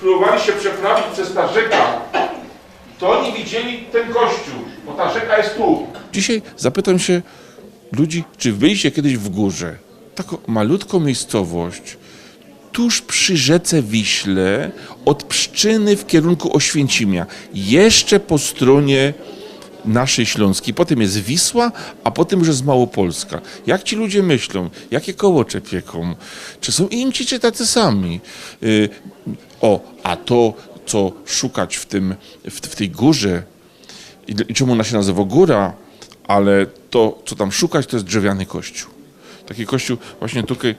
próbowali się przeprawić przez ta rzeka, to oni widzieli ten kościół, bo ta rzeka jest tu. Dzisiaj zapytam się ludzi, czy byliście kiedyś w górze? Taką malutką miejscowość, tuż przy rzece Wiśle, od Pszczyny w kierunku Oświęcimia, jeszcze po stronie naszej Śląskiej. Potem jest Wisła, a potem już jest Małopolska. Jak ci ludzie myślą? Jakie kołocze pieką? Czy są inni, czy tacy sami? Y, o, a to, co szukać w, tym, w, w tej górze, i, i czemu ona się nazywa góra, ale to, co tam szukać, to jest drzewiany kościół. Taki kościół właśnie tutaj,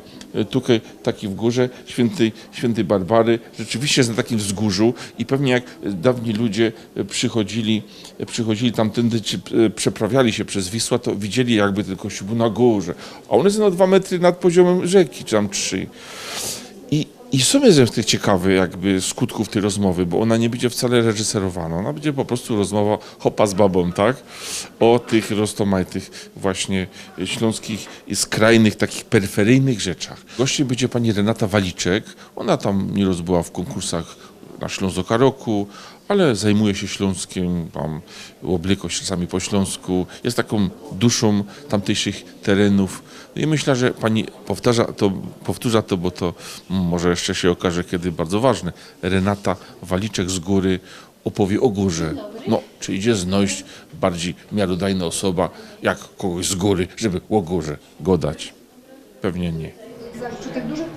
tutaj taki w górze świętej, świętej Barbary, rzeczywiście jest na takim wzgórzu i pewnie jak dawni ludzie przychodzili, przychodzili tamtędy, czy przeprawiali się przez Wisła, to widzieli jakby ten kościół był na górze, a on jest na dwa metry nad poziomem rzeki, czy tam trzy. I, I w sumie jestem ciekawy jakby skutków tej rozmowy, bo ona nie będzie wcale reżyserowana. Ona będzie po prostu rozmowa hopa z babą, tak? O tych roztomajtych właśnie śląskich skrajnych, takich peryferyjnych rzeczach. Gościem będzie pani Renata Waliczek. Ona tam nieraz była w konkursach na Ślązoka Roku, ale zajmuje się Śląskiem, tam łoblyko czasami po Śląsku, jest taką duszą tamtejszych terenów. I myślę, że pani powtarza to, powtórza to, bo to może jeszcze się okaże kiedy bardzo ważne. Renata Waliczek z góry opowie o górze. No, czy idzie znojść bardziej miarodajna osoba, jak kogoś z góry, żeby o górze godać? Pewnie nie. Przy tych dużych